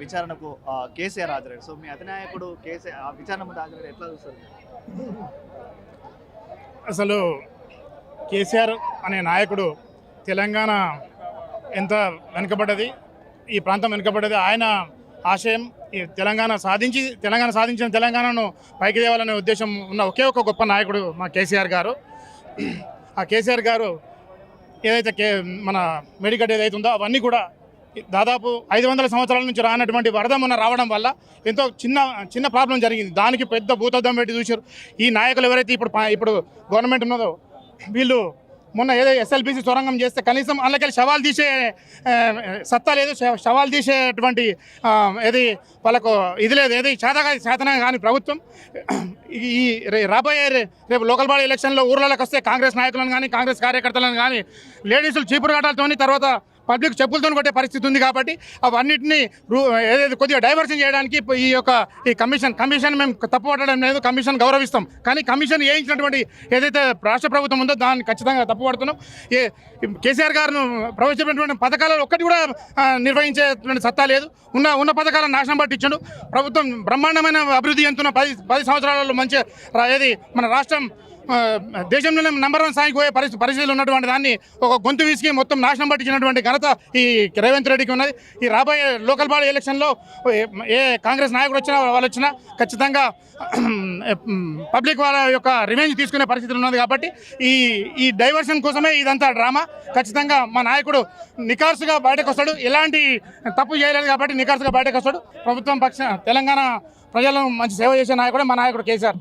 విచారణకు ఆ, కేసీఆర్ హాజరయ్యారు. సో మీ అధినాయకుడు కేసీఆర్ ఆ విచారణ ముందు హాజరయ్యారు. ఎట్లా చూస్తారు? అసలు కేసీఆర్ అనే నాయకుడు తెలంగాణ ఎంత వెనుకబడ్డది ఈ ప్రాంతం వెనుకబడ్డది ఆయన ఆశయం ఈ తెలంగాణ సాధించి తెలంగాణ సాధించిన తెలంగాణను పైకి తేవాలనే ఉద్దేశం ఉన్న ఒకే ఒక గొప్ప నాయకుడు మా కేసీఆర్ గారు. ఆ కేసీఆర్ గారు ఏదైతే కే మన మెడికట్ ఏదైతే ఉందో అవన్నీ కూడా దాదాపు ఐదు వందల సంవత్సరాల నుంచి రానటువంటి వరద మొన్న రావడం వల్ల ఎంతో చిన్న చిన్న ప్రాబ్లం జరిగింది. దానికి పెద్ద భూతద్దం పెట్టి చూశారు. ఈ నాయకులు ఎవరైతే ఇప్పుడు ఇప్పుడు గవర్నమెంట్ ఉన్నదో వీళ్ళు మొన్న ఏదో ఎస్ఎల్బిసి సొరంగం చేస్తే కనీసం అందులోకి శవాలు తీసే సత్తా లేదు. శ- శవాలు తీసేటువంటి ఏది వాళ్ళకు ఇది లేదు. ఏది చేతగా చేతన కానీ ప్రభుత్వం. ఈ- రే- రాబోయే రే- రేపు లోకల్ బాడీ ఎలక్షన్లో ఊర్లలోకి వస్తే కాంగ్రెస్ నాయకులను కానీ కాంగ్రెస్ కార్యకర్తలను కానీ లేడీసులు చీపురు గట్టాలతోని తర్వాత పబ్లిక్ చెప్పులతో కొట్టే పరిస్థితి ఉంది కాబట్టి అవన్నిటిని రూ- ఏదైతే కొద్దిగా డైవర్షన్ చేయడానికి ఈ యొక్క ఈ కమిషన్ కమిషన్ మేము తప్పు పట్టడం లేదు కమిషన్ గౌరవిస్తాం. కానీ కమిషన్ వేయించినటువంటి ఏదైతే రాష్ట్ర ప్రభుత్వం ఉందో దాన్ని ఖచ్చితంగా తప్పుపడుతున్నాం. ఏ కేసీఆర్ గారు ప్రవేశపెట్టినటువంటి పథకాలలో ఒక్కటి కూడా నిర్వహించేటువంటి సత్తా లేదు. ఉన్న ఉన్న పథకాలను నాశనం పట్టించాడు. ప్రభుత్వం బ్రహ్మాండమైన అభివృద్ధి చెందుతున్న పది పది సంవత్సరాలలో మంచి ఏది మన రాష్ట్రం దేశంలోనే నంబర్ వన్ స్థాయికి పోయే పరిస్థితి పరిస్థితులు ఉన్నటువంటి దాన్ని ఒక గొంతు వీసికి మొత్తం నాశనం పట్టించినటువంటి ఘనత ఈ రేవంత్ రెడ్డికి ఉన్నది. ఈ రాబోయే లోకల్ బాడీ ఎలక్షన్లో ఏ- ఏ కాంగ్రెస్ నాయకుడు వచ్చినా వాళ్ళు వచ్చినా ఖచ్చితంగా పబ్లిక్ వాళ్ళ యొక్క రివెంజ్ తీసుకునే పరిస్థితులు ఉన్నది కాబట్టి ఈ ఈ డైవర్షన్ కోసమే ఇదంతా డ్రామా ఖచ్చితంగా మా నాయకుడు నికార్సుగా బయటకు వస్తాడు. ఎలాంటి తప్పు చేయలేదు కాబట్టి నికార్సుగా బయటకు వస్తాడు. ప్రభుత్వం పక్ష తెలంగాణ ప్రజలను మంచి సేవ చేసే నాయకుడే మా నాయకుడు కేసీఆర్.